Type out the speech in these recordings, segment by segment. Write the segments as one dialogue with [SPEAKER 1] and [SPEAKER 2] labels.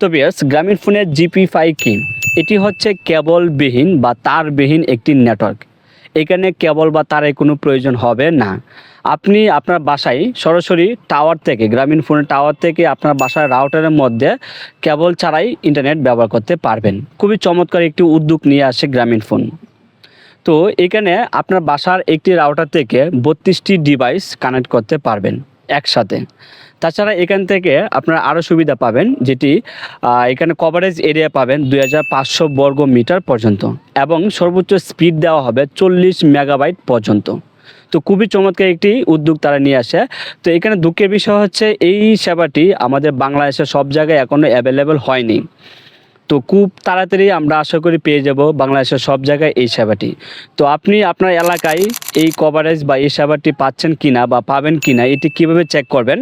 [SPEAKER 1] তো বিয়ার্স গ্রামীণ ফোনের জিপি ফাই কি এটি হচ্ছে কেবলবিহীন বা তারবিহীন একটি নেটওয়ার্ক। এখানে কেবল বা তারের কোনো প্রয়োজন হবে না। আপনি আপনার বাসায় সরাসরি টাওয়ার থেকে গ্রামীণ ফোনের টাওয়ার থেকে আপনার বাসার রাউটারের মধ্যে কেবল ছাড়াই ইন্টারনেট ব্যবহার করতে পারবেন। খুবই চমৎকার একটি উদ্যোগ নিয়ে আসে গ্রামীণ ফোন তো এখানে আপনার বাসার একটি রাউটার থেকে বত্রিশটি ডিভাইস কানেক্ট করতে পারবেন একসাথে। তাছাড়া এখান থেকে আপনারা আরও সুবিধা পাবেন, যেটি এখানে কভারেজ এরিয়া পাবেন দুই হাজার পাঁচশো বর্গ মিটার পর্যন্ত এবং সর্বোচ্চ স্পিড দেওয়া হবে চল্লিশ মেগাবাইট পর্যন্ত। তো খুবই চমৎকার একটি উদ্যোগ তারা নিয়ে আসে। তো এখানে দুঃখের বিষয় হচ্ছে, এই সেবাটি আমাদের বাংলাদেশের সব জায়গায় এখনও অ্যাভেলেবেল হয়নি। তো খুব তাড়াতাড়ি আমরা আশা করি পেয়ে যাব বাংলাদেশের সব জায়গায় এই সেবাটি। তো আপনি আপনার এলাকায় এই কভারেজ বা এই সেবাটি পাচ্ছেন কিনা বা পাবেন কিনা, এটি কীভাবে চেক করবেন?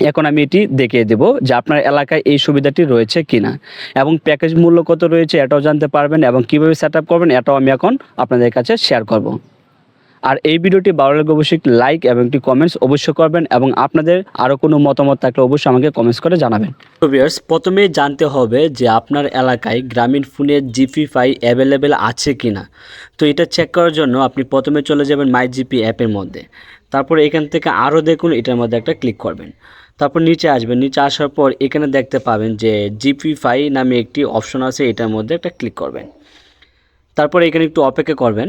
[SPEAKER 1] এখন আমি এটি দেখিয়ে দেব যে আপনার এলাকায় এই সুবিধাটি রয়েছে কিনা এবং প্যাকেজ মূল্য কত রয়েছে এটাও জানতে পারবেন এবং কীভাবে সেট করবেন এটাও আমি এখন আপনাদের কাছে শেয়ার করব। আর এই ভিডিওটি ভালো লাগলে অবশ্যই লাইক এবং একটি কমেন্টস অবশ্যই করবেন এবং আপনাদের আরও কোনো মতামত থাকলে অবশ্যই আমাকে কমেন্টস করে জানাবেন। ভিউয়ার্স প্রথমেই জানতে হবে যে আপনার এলাকায় গ্রামীণ ফোনের জিপি ফাই অ্যাভেলেবেল আছে কি না তো এটা চেক করার জন্য আপনি প্রথমে চলে যাবেন মাই জিপি অ্যাপের মধ্যে। তারপর এখান থেকে আরও দেখুন, এটার মধ্যে একটা ক্লিক করবেন। তারপর নিচে আসবেন। নিচে আসার পর এখানে দেখতে পাবেন যে জিপি ফাই নামে একটি অপশন আছে, এটার মধ্যে একটা ক্লিক করবেন। তারপর এখানে একটু অপেক্ষা করবেন।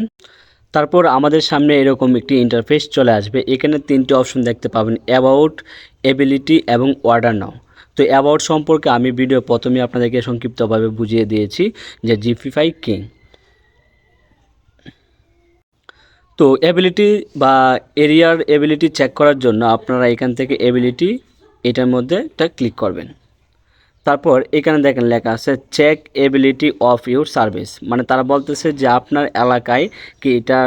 [SPEAKER 1] তারপর আমাদের সামনে এরকম একটি ইন্টারফেস চলে আসবে। এখানে তিনটি অপশন দেখতে পাবেন অ্যাবাউট এবিলিটি এবং অর্ডার নাও তো অ্যাবাউট সম্পর্কে আমি ভিডিও প্রথমে আপনাদেরকে সংক্ষিপ্তভাবে বুঝিয়ে দিয়েছি যে জিপিফাই কিং তো এবিলিটি বা এরিয়ার এবিলিটি চেক করার জন্য আপনারা এখান থেকে এবিলিটি এটার মধ্যে এটা ক্লিক করবেন। তারপর এখানে দেখেন লেখা আছে check ability of your service মানে তারা বলতেছে যে আপনার এলাকায় কি এটা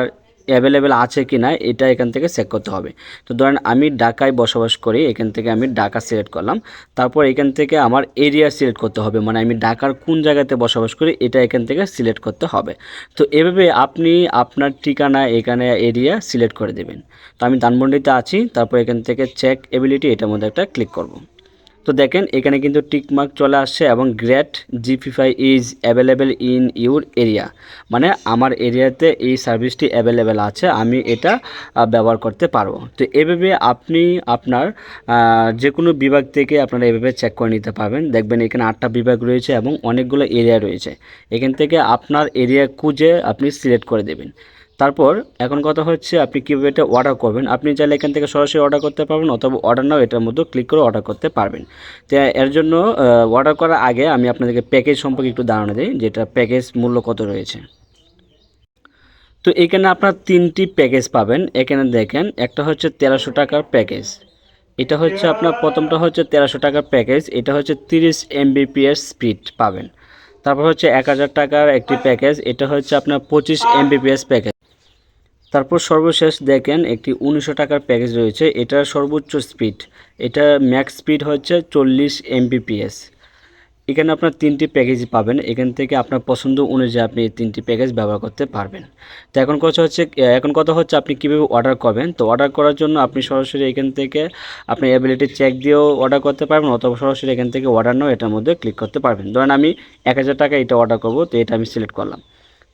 [SPEAKER 1] অ্যাভেলেবেল আছে কি না এটা এখান থেকে চেক করতে হবে। তো ধরেন আমি ঢাকায় বসবাস করি, এখান থেকে আমি ঢাকা সিলেক্ট করলাম। তারপর এখান থেকে আমার এরিয়া সিলেক্ট করতে হবে মানে আমি ঢাকার কোন জায়গাতে বসবাস করি, এটা এখান থেকে সিলেক্ট করতে হবে। তো এভাবে আপনি আপনার ঠিকানা, এখানে এরিয়া সিলেক্ট করে দেবেন। তো আমি ধানমন্ডিতে আছি, তারপর এখান থেকে চেক এবিলিটি এটার মধ্যে একটা ক্লিক করব। তো দেখেন, এখানে কিন্তু টিকমার্ক চলে আসছে এবং great GPFi is available in your area মানে আমার এরিয়াতে এই সার্ভিসটি অ্যাভেলেবেল আছে, আমি এটা ব্যবহার করতে পারব। তো এভাবে আপনি আপনার যে কোনো বিভাগ থেকে আপনারা এভাবে চেক করে নিতে পারবেন। দেখবেন এখানে আটটা বিভাগ রয়েছে এবং অনেকগুলো এরিয়া রয়েছে। এখান থেকে আপনার এরিয়া খুঁজে আপনি সিলেক্ট করে দেবেন। তারপর এখন কথা হচ্ছে আপনি কীভাবে এটা অর্ডার করবেন। আপনি চাইলে এখান থেকে সরাসরি অর্ডার করতে পারবেন অথবা অর্ডার নাও, এটার মধ্যে ক্লিক করে অর্ডার করতে পারবেন। তো এর জন্য অর্ডার করার আগে আমি আপনাদেরকে প্যাকেজ সম্পর্কে একটু ধারণা দিই, যেটা প্যাকেজ মূল্য কত রয়েছে। তো এখানে আপনার তিনটি প্যাকেজ পাবেন। এখানে দেখেন, একটা হচ্ছে তেরোশো টাকার প্যাকেজ এটা হচ্ছে আপনার প্রথমটা হচ্ছে তেরোশো টাকার প্যাকেজ এটা হচ্ছে তিরিশ এমবিপিএস স্পিড পাবেন। তারপর হচ্ছে এক হাজার টাকার একটি প্যাকেজ এটা হচ্ছে আপনার পঁচিশ এমবিপিএস প্যাকেজ তারপর সর্বশেষ দেখেন একটি উনিশশো টাকার প্যাকেজ রয়েছে। এটার সর্বোচ্চ স্পিড এটা ম্যাক্স স্পিড হচ্ছে চল্লিশ এমবিপিএস এখানে আপনার তিনটি প্যাকেজ পাবেন। এখান থেকে আপনার পছন্দ অনুযায়ী আপনি এই তিনটি প্যাকেজ ব্যবহার করতে পারবেন। তো এখন কথা হচ্ছে এখন কথা হচ্ছে আপনি কীভাবে অর্ডার করবেন। তো অর্ডার করার জন্য আপনি সরাসরি এখান থেকে আপনি অ্যাবিলিটি চেক দিয়েও অর্ডার করতে পারবেন অথবা সরাসরি এখান থেকে অর্ডার নাও এটার মধ্যে ক্লিক করতে পারবেন। ধরেন আমি এক হাজার টাকা এটা অর্ডার করব, তো এটা আমি সিলেক্ট করলাম।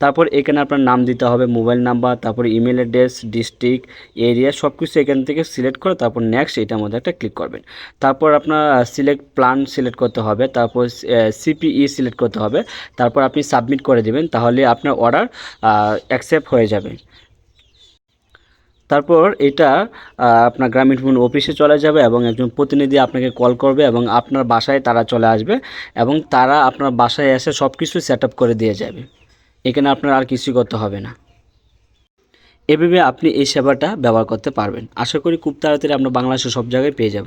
[SPEAKER 1] তারপর এখানে আপনার নাম দিতে হবে, মোবাইল নাম্বার, তারপর ইমেল অ্যাড্রেস, ডিস্ট্রিক্ট, এরিয়া সব কিছু এখান থেকে সিলেক্ট করে তারপর নেক্সট এটার মধ্যে একটা ক্লিক করবেন। তারপর আপনার সিলেক্ট প্ল্যান সিলেক্ট করতে হবে, তারপর সিপিই সিলেক্ট করতে হবে, তারপর আপনি সাবমিট করে দেবেন, তাহলে আপনার অর্ডার অ্যাকসেপ্ট হয়ে যাবে। তারপর এটা আপনার গ্রামীণ ফোন অফিসে চলে যাবে এবং একজন প্রতিনিধি আপনাকে কল করবে এবং আপনার বাসায় তারা চলে আসবে এবং তারা আপনার বাসায় এসে সব কিছু সেট করে দিয়ে যাবে। এখানে আপনার আর কিছুই করতে হবে না। এভাবে আপনি এই সেবাটা ব্যবহার করতে পারবেন। আশা করি খুব তাড়াতাড়ি আমরা বাংলাদেশের সব জায়গায় পেয়ে যাব।